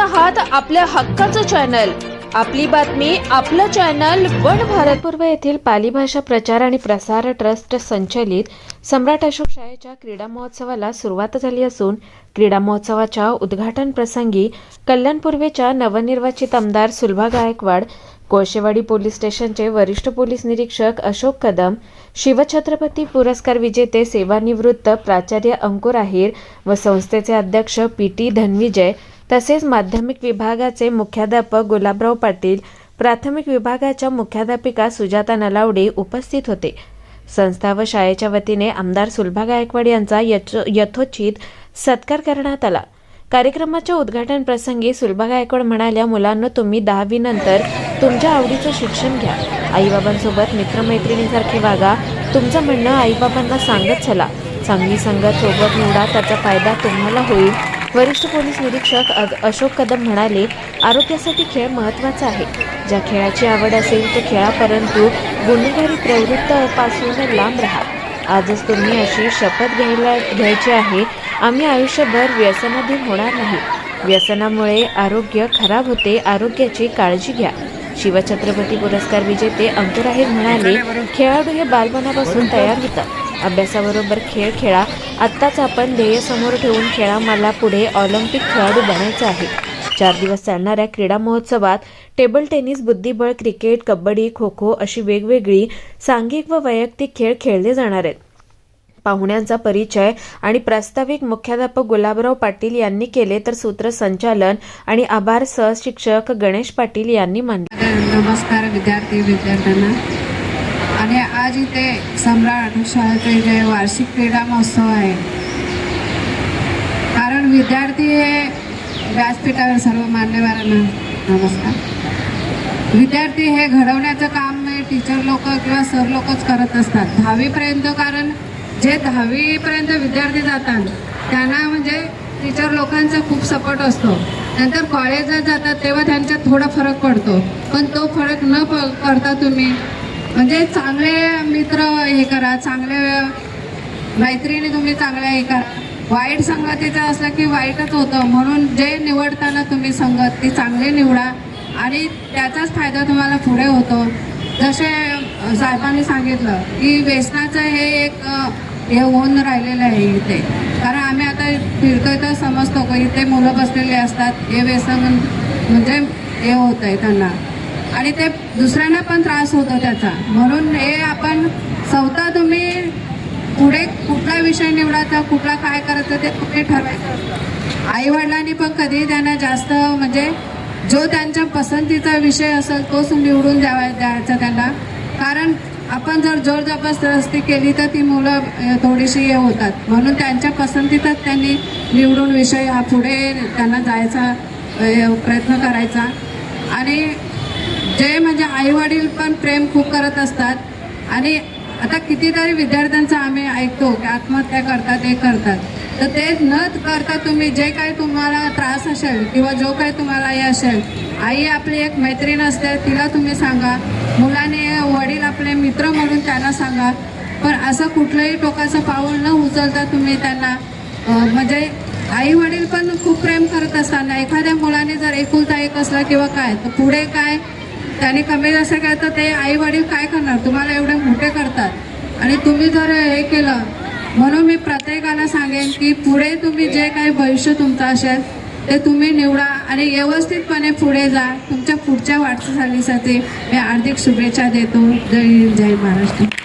आहात आपल्या हक्काचं चॅनल आपली बातमी आपलं चॅनल वन भारतपूर्व येथील पाली भाषा प्रचार आणि प्रसार ट्रस्ट संचलित सम्राट अशोक शाळेच्या क्रीडा महोत्सवाला सुरुवात झाली असून क्रीडा महोत्सवाच्या उद्घाटन प्रसंगी कल्याण पूर्वेच्या नवनिर्वाचित आमदार सुलभा गायकवाड कोळशेवाडी पोलीस स्टेशनचे वरिष्ठ पोलीस निरीक्षक अशोक कदम शिवछत्रपती पुरस्कार विजेते सेवानिवृत्त प्राचार्य अंकुर आहेर व संस्थेचे अध्यक्ष पी टी धनविजय तसेच माध्यमिक विभागाचे मुख्याध्यापक गुलाबराव पाटील प्राथमिक विभागाच्या मुख्याध्यापिका सुजाता नलावडे उपस्थित होते. संस्था व शाळेच्या वतीने आमदार सुलभा गायकवाड यांचा यथोचित सत्कार करण्यात आला. कार्यक्रमाच्या उद्घाटन प्रसंगी सुलभा गायकवाड म्हणाल्या मुलांना तुम्ही दहावी नंतर तुमच्या आवडीचं शिक्षण घ्या. आईबाबांसोबत मित्रमैत्रिणीसारखे वागा. तुमचं म्हणणं आईबाबांना सांगत चला. चांगली संगत सोबत निवडा. त्याचा फायदा तुम्हाला होईल. वरिष्ठ पोलीस निरीक्षक अशोक कदम म्हणाले आरोग्यासाठी खेळ महत्त्वाचा आहे. ज्या खेळाची आवड असेल तो खेळा परंतु गुन्हेगारी प्रवृत्तपासून लांब राहा. आजच तुम्ही अशी शपथ घ्यायला घ्यायची आहे. आम्ही आयुष्यभर व्यसनाधीन होणार नाही. व्यसनामुळे आरोग्य खराब होते. आरोग्याची काळजी घ्या. शिवछत्रपती पुरस्कार विजेते अंकुर आहेर म्हणाले खेळाडू हे बालपणापासून तयार होतात. अभ्यासाबरोबर खेळ खेळा. आत्ताच आपण ध्येय समोर ठेवून खेळा. मला पुढे ऑलिम्पिक खेळाडू बनायचं आहे. चार दिवस चालणाऱ्या क्रीडा महोत्सवात टेबल टेनिस बुद्धिबळ क्रिकेट कबड्डी खो खो अशी वेगवेगळी सांघिक व वैयक्तिक खेळ खेळले जाणार आहेत. पाहुण्यांचा परिचय आणि प्रास्ताविक मुख्याध्यापक गुलाबराव पाटील यांनी केले तर सूत्रसंचालन आणि आभार सहशिक्षक गणेश पाटील यांनी मानले. नमस्कार विद्यार्थी विद्यार्थ्यांना. आणि आज इथे सम्राट शाळेचे जे वार्षिक क्रीडा महोत्सव आहे. कारण विद्यार्थी हे व्यासपीठावर सर्व मान्यवरांना नमस्कार. विद्यार्थी हे घडवण्याचं काम टीचर लोक किंवा सर लोकच करत असतात. दहावीपर्यंत कारण जे दहावीपर्यंत विद्यार्थी जातात त्यांना म्हणजे टीचर लोकांचा खूप सपोर्ट असतो. नंतर कॉलेजात जातात तेव्हा त्यांच्यात थोडा फरक पडतो. पण तो फरक न प करता तुम्ही म्हणजे चांगले मित्र हे करा चांगले मैत्रिणी तुम्ही चांगल्या हे करा. वाईट संगतीचं असला की वाईटच होतं. म्हणून जे निवडताना तुम्ही संगत ती चांगली निवडा. आणि त्याचाच फायदा तुम्हाला पुढे होतो. जसे साहेबांनी सांगितलं की व्यसनाचं हे एक हे होऊन राहिलेलं आहे इथे. कारण आम्ही आता फिरतोय तर समजतो की इथे मुलं बसलेले असतात. हे व्यसन म्हणजे हे होत आहे त्यांना. आणि ते दुसऱ्यांना पण त्रास होतो त्याचा. म्हणून हे आपण स्वतः तुम्ही पुढे कुठला विषय निवडायचा कुठला काय करायचं ते तुम्ही ठरवायचं आई वडिलांनी पण कधी त्यांना जास्त म्हणजे जो त्यांच्या पसंतीचा विषय असेल तोच निवडून द्यावा द्यायचा त्यांना. कारण आपण जर जोर जबरदस्ती केली तर ती मुलं थोडीशी हे होतात. म्हणून त्यांच्या पसंतीचाच त्यांनी निवडून विषय हा पुढे त्यांना जायचा प्रयत्न करायचा. आणि जे म्हणजे आई वडील पण प्रेम खूप करत असतात. आणि आता कितीतरी विद्यार्थ्यांचं आम्ही ऐकतो की आत्महत्या करतात हे करतात. तर ते न करता तुम्ही जे काही तुम्हाला त्रास असेल किंवा जो काही तुम्हाला हे असेल आई आपली एक मैत्रीण असते तिला तुम्ही सांगा. मुलाने वडील आपले मित्र म्हणून त्यांना सांगा. पण असं कुठलंही टोकाचं पाऊल न उचलता तुम्ही त्यांना म्हणजे आई वडील पण खूप प्रेम करत असताना एखाद्या मुलाने जर एकुलता एक असला किंवा काय तर पुढे काय त्याने कमी जास्त काय तर ते आई वडील काय करणार? तुम्हाला एवढे मोठे करतात. आणि तुम्ही जर हे केलं म्हणून मी प्रत्येकाला सांगेन की पुढे तुम्ही जे काही भविष्य तुमचं असेल ते तुम्ही निवडा आणि व्यवस्थितपणे पुढे जा. तुमच्या पुढच्या वाटचालीसाठी मी हार्दिक शुभेच्छा देतो. जय जय महाराष्ट्र.